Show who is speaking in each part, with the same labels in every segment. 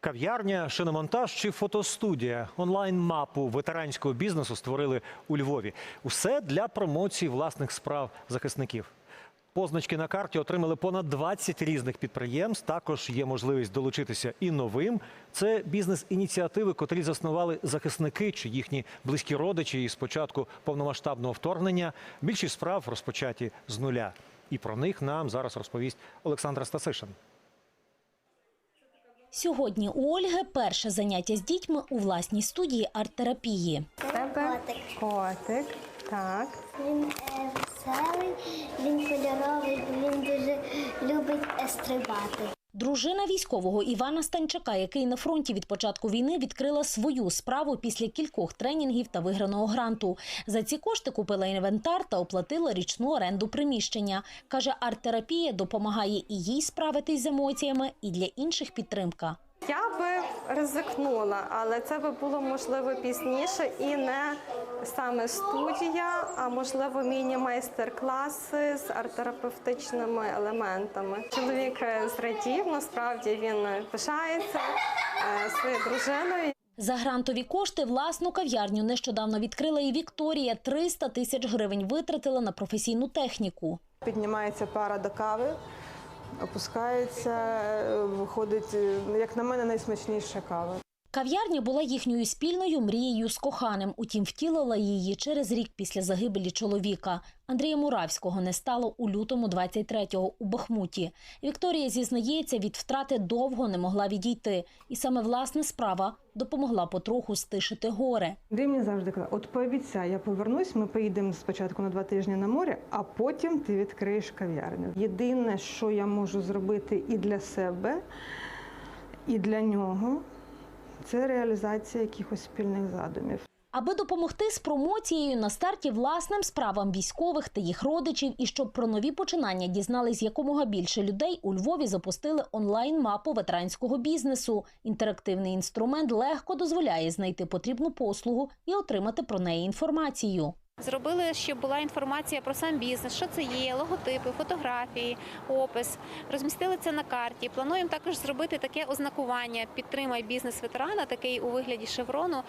Speaker 1: Кав'ярня, шиномонтаж чи фотостудія онлайн-мапу ветеранського бізнесу створили у Львові. Усе для промоції власних справ захисників. Позначки на карті отримали понад 20 різних підприємств. Також є можливість долучитися і новим. Це бізнес-ініціативи, котрі заснували захисники чи їхні близькі родичі. І з початку повномасштабного вторгнення більшість справ розпочаті з нуля. І про них нам зараз розповість Олександра Стасишин.
Speaker 2: Сьогодні у Ольги перше заняття з дітьми у власній студії арт-терапії.
Speaker 3: Тебе котик. Так.
Speaker 4: Він е, веселий, він кольоровий, він дуже любить стрибати.
Speaker 2: Дружина військового Івана Станчака, який на фронті від початку війни відкрила свою справу після кількох тренінгів та виграного гранту. За ці кошти купила інвентар та оплатила річну оренду приміщення. Каже, арт-терапія допомагає і їй справитись з емоціями, і для інших підтримка.
Speaker 3: Я би ризикнула, але це би було можливо пізніше і не саме студія, а можливо міні-майстер-класи з арт-терапевтичними елементами. Чоловік е, зрадів, насправді він пишається е, своєю дружиною.
Speaker 2: За грантові кошти власну кав'ярню нещодавно відкрила і Вікторія. 300 тисяч гривень витратила на професійну техніку.
Speaker 5: Піднімається пара до кави, опускається, е, виходить, е, як на мене, найсмачніша кава.
Speaker 2: Кав'ярня була їхньою спільною мрією з коханим. Утім, втілила її через рік після загибелі чоловіка. Андрія Муравського не стало у лютому 23-го у Бахмуті. Вікторія зізнається, від втрати довго не могла відійти, і саме власна справа допомогла потроху стишити горе.
Speaker 5: Андрій мені завжди казав, от пообіцяй, я повернусь, ми поїдемо спочатку на два тижні на море, а потім ти відкриєш кав'ярню. Єдине, що я можу зробити і для себе, і для нього, це реалізація якихось спільних задумів.
Speaker 2: Аби допомогти з промоцією на старті власним справам військових та їх родичів, і щоб про нові починання дізнались якомога більше людей, у Львові запустили онлайн-мапу ветеранського бізнесу. Інтерактивний інструмент легко дозволяє знайти потрібну послугу і отримати про неї інформацію.
Speaker 6: Зробили, щоб була інформація про сам бізнес, що це є, логотипи, фотографії, опис. Розмістили це на карті. Плануємо також зробити таке ознакування Підтримай бізнес ветерана, такий у вигляді шеврону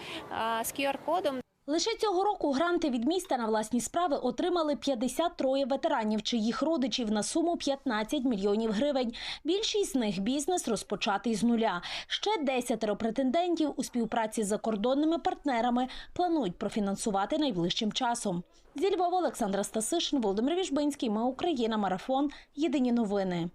Speaker 6: з QR-кодом.
Speaker 2: Лише цього року гранти від міста на власні справи отримали 53 ветеранів чи їх родичів на суму 15 мільйонів гривень. Більшість з них бізнес розпочатий з нуля. Ще 10 претендентів у співпраці з закордонними партнерами планують профінансувати найближчим часом. Зі Львова Олександра Стасишин, Володимир Віжбинський. Ми Україна. Марафон. Єдині новини.